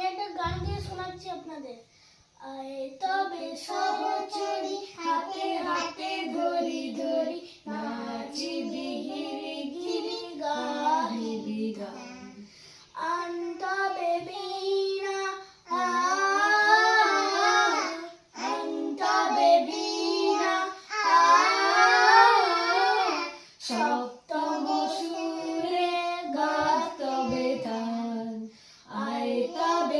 আমি একটা গান গিয়ে শোনাচ্ছি আপনাদের। তবে সহচরি, হাতে হাতে ধরি ধরি নাচি বিহিরি গিরি আন্তবে বীণা সপ্তম সুরে গাতবে তান আয় তবে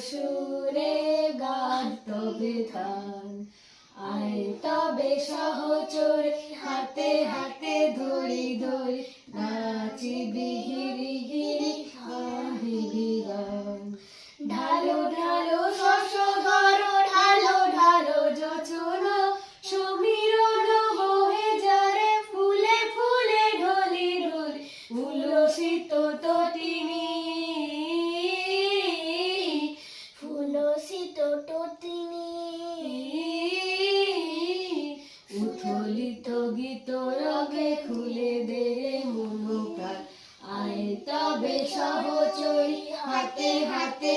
সুরে গান তবে ধান। আয় তবে সহচরে হাতে হাতে ধরি ধরি নাচি বিহিরি গীত রগে খুলে দে মনোকার। আয় তবে সহচরী হাতে হাতে